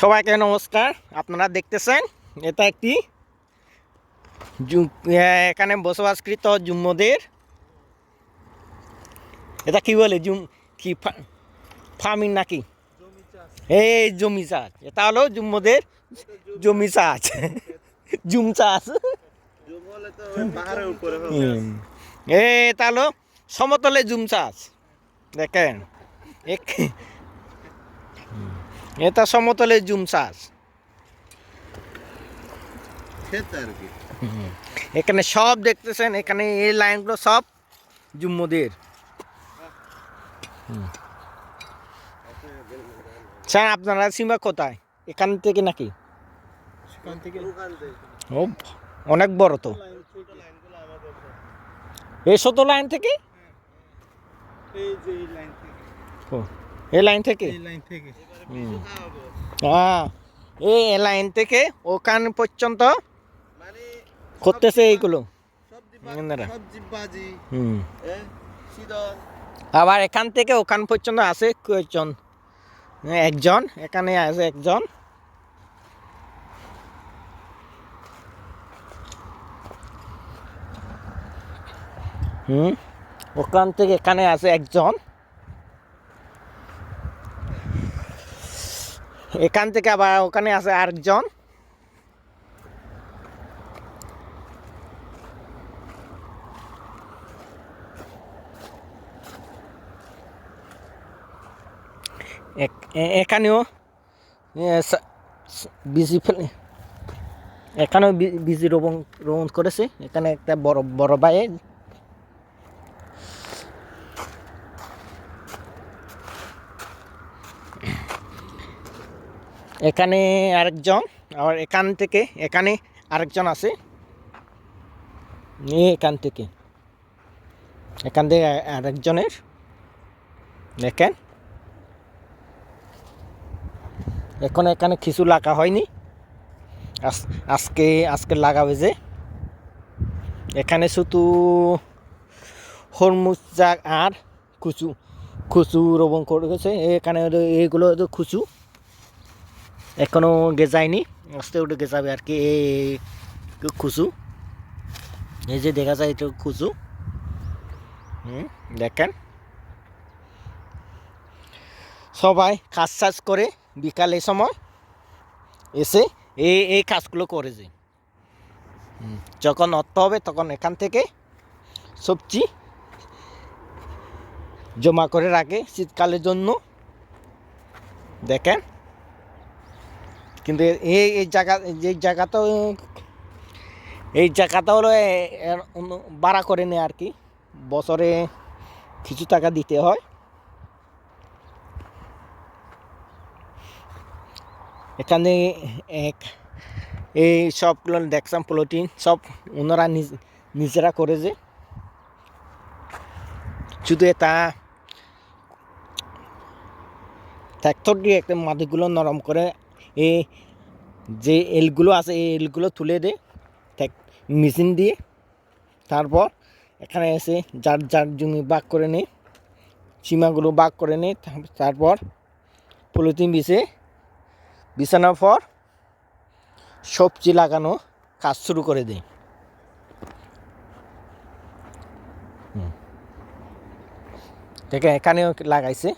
সবাইকে নমস্কার, আপনারা দেখতেছেন? এটা একটি এখানে বসবাসকৃত জুম্মদের, এটা কি বলে? জুম কি ফার্মিং নাকি? এই জমি চাষ, এটা হলো জুম্মদের জমি চাষ। জুম চাষ। এটা হলো সমতলে জুম চাষ। দেখেন। এটা সমতলে জুম চাষ এখানে সব দেখতেছেন এখানে এই লাইনগুলো সব জুম্মদের। স্যার আপনারা সীমা কোথায়? এখান থেকে নাকি? ও অনেক বড় তো। এই এই লাইন থেকে। ও, এই লাইন থেকে? লাইন থেকে। হ্যাঁ এই লাইন থেকে ওখান পর্যন্ত করতেছে এইগুলো। আবার এখান থেকে ওখান পর্যন্ত আছে কয়েকজন একজন এখানে আছে একজন। হুম ওখান থেকে এখানে আছে একজন। এখান থেকে আবার ওখানে আছে আরেকজন। এখানেও বিজি ফেলে এখানেও বিজি রোপণ রোপণ করেছে। এখানে একটা বড় বড় ভাই। এখানে আরেকজন, আবার এখান থেকে, এখানে আরেকজন আছে। এখান থেকে। এখান থেকে আরেকজনের। দেখেন। এখন এখানে কিছু লাগা হয়নি। আজ- আজকে আজকে লাগাবে যে। এখানে শুধু হরমুজ আর কুচু কুচু রোপণ করে গেছে এখানে এগুলো কুচু। এখনও গেজায়নি। আস্তে উঠে গেজাবে আর কি, এই কুচু এই যে দেখা যায় এটা কুচু হুম, দেখেন। সবাই কাজ সাজ করে বিকালে সময় এসে এই এই কাজগুলো করে যে। যখন অর্থ হবে তখন এখান থেকে সবজি জমা করে রাখে শীতকালের জন্য। দেখেন। কিন্তু এই এই জায়গা, যে জায়গাটা, এই জায়গাটা হলো ভাড়া করে নেয় আর কি। বছরে কিছু টাকা দিতে হয়। এখানে এক, এই সবগুলো দেখলাম প্লোটিন সব ওনারা নিজ- নিজেরা করে যে শুধু এটা ট্র্যাক্টর দিয়ে একটা মাটিগুলো নরম করে এই যে এলগুলো আছে, এই এলগুলো তুলে ট্যাক- মেশিন দিয়ে। তারপর এখানে এসে যার যার জমি বাগ করে নেয় সীমাগুলো বাগ করে তার- তারপর পলিথিন বিছে, বিছানোর পর সবজি লাগানো কাজ শুরু করে দেয়। দেখে এখানেও লাগাইছে।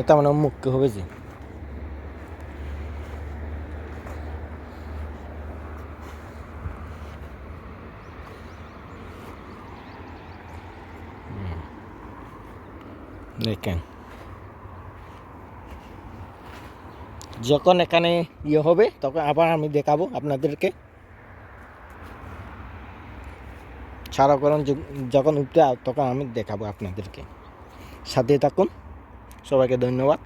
এটা মানে মুখ্য হবে যে। দেখেন। যখন এখানে ইয়ে হবে, তখন আবার আমি দেখাবো আপনাদেরকে। সারাকরণ যখন উঠতে তখন আমি দেখাবো আপনাদেরকে। সাথে থাকুন। সবাইকে ধন্যবাদ।